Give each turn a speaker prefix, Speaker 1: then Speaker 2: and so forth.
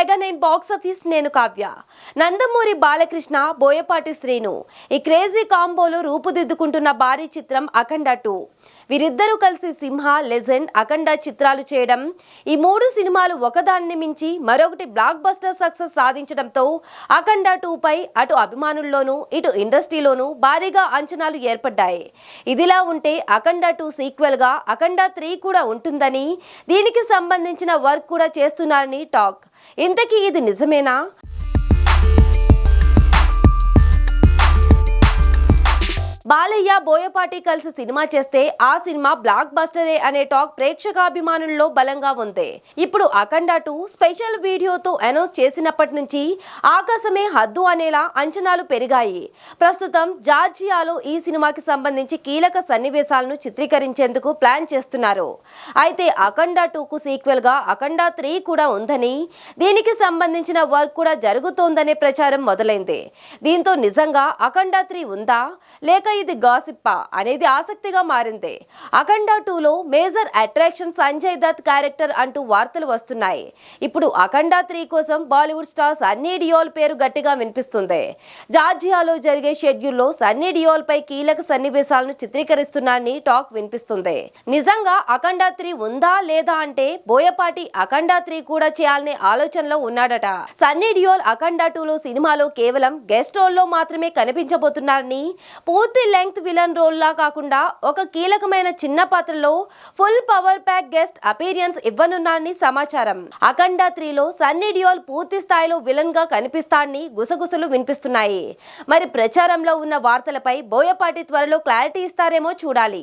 Speaker 1: Mega nine box office నేను కావ్య. నందమూరి బాలకృష్ణ బోయపాటి శ్రీను. ఈ crazy కాంబోలో రూపుదిద్దుకుంటున్న భారీ చిత్రం అఖండ టూ. వీరిద్దరూ కలిసి సింహ లెజెండ్ అఖండ చిత్రాలు చేయడం. ఈ మూడు సినిమాలు ఒకదాన్ని మించి మరొకటి బ్లాక్ బస్టర్ సక్సెస్ సాధించడంతో అఖండ టూపై అటు అభిమానుల్లోనూ ఇటు ఇండస్ట్రీలోనూ భారీగా అంచనాలు ఏర్పడ్డాయి. ఇదిలా ఉంటే అఖండ టూ సీక్వెల్గా అఖండ త్రీ కూడా ఉంటుందని దీనికి సంబంధించిన వర్క్ కూడా చేస్తున్నారని టాక్. ఇంతకీ ఇది నిజమేనా? బాలయ్య బోయపాటి కలిసి సినిమా చేస్తే ఆ సినిమా బ్లాక్ బస్టరే అనే టాక్ ప్రేక్షకాభిమానుల్లో బలంగా ఉంది. ఇప్పుడు అఖండ టూ స్పెషల్ వీడియోతో అనౌన్స్ చేసినప్పటి నుంచి ఆకాశమే హద్దు అనేలా అంచనాలు పెరిగాయి. ప్రస్తుతం జార్జియాలో ఈ సినిమాకి సంబంధించి కీలక సన్నివేశాలను చిత్రీకరించేందుకు ప్లాన్ చేస్తున్నారు. అయితే అఖండ టూకు సీక్వెల్గా అఖండ త్రీ కూడా ఉందని దీనికి సంబంధించిన వర్క్ కూడా జరుగుతోందనే ప్రచారం మొదలైంది. దీంతో నిజంగా అఖండ త్రీ ఉందా? లేక ఇది గాసిప్పా అనేది ఆసక్తిగా మారింది. అఖండ టూలో major attraction Sanjay Dutt character అంటూ వార్తలు వస్తున్నాయి. ఇప్పుడు అఖండ త్రీ కోసం బాలీవుడ్ స్టార్ సన్నీ డియోల్ పేరు గట్టిగా వినిపిస్తుంది. జార్జియాలో జరిగే షెడ్యూల్లో సన్నీ డియోల్ పై కీలక సన్నివేశాలను చిత్రీకరిస్తున్నారని టాక్ వినిపిస్తుంది. నిజంగా అఖండ త్రీ ఉందా లేదా అంటే బోయపాటి అఖండ త్రీ కూడా చేయాలనే ఆలోచనలో ఉన్నాడట. సన్నీ డియోల్ అఖండ టూలో సినిమాలో కేవలం గెస్ట్ రోల్లో మాత్రమే కనిపించబోతున్నారని పూర్తి లెంగ్త్ విలన్ రోల్ లా కాకుండా ఒక కీలకమైన చిన్న పాత్రలో full power pack guest appearance ఇవ్వనున్నారని సమాచారం. అఖండ త్రీలో సన్నీ డియోల్ పూర్తి స్థాయిలో విలన్గా కనిపిస్తాడని గుసగుసలు వినిపిస్తున్నాయి. మరి ప్రచారంలో ఉన్న వార్తలపై బోయపాటి త్వరలో క్లారిటీ ఇస్తారేమో చూడాలి.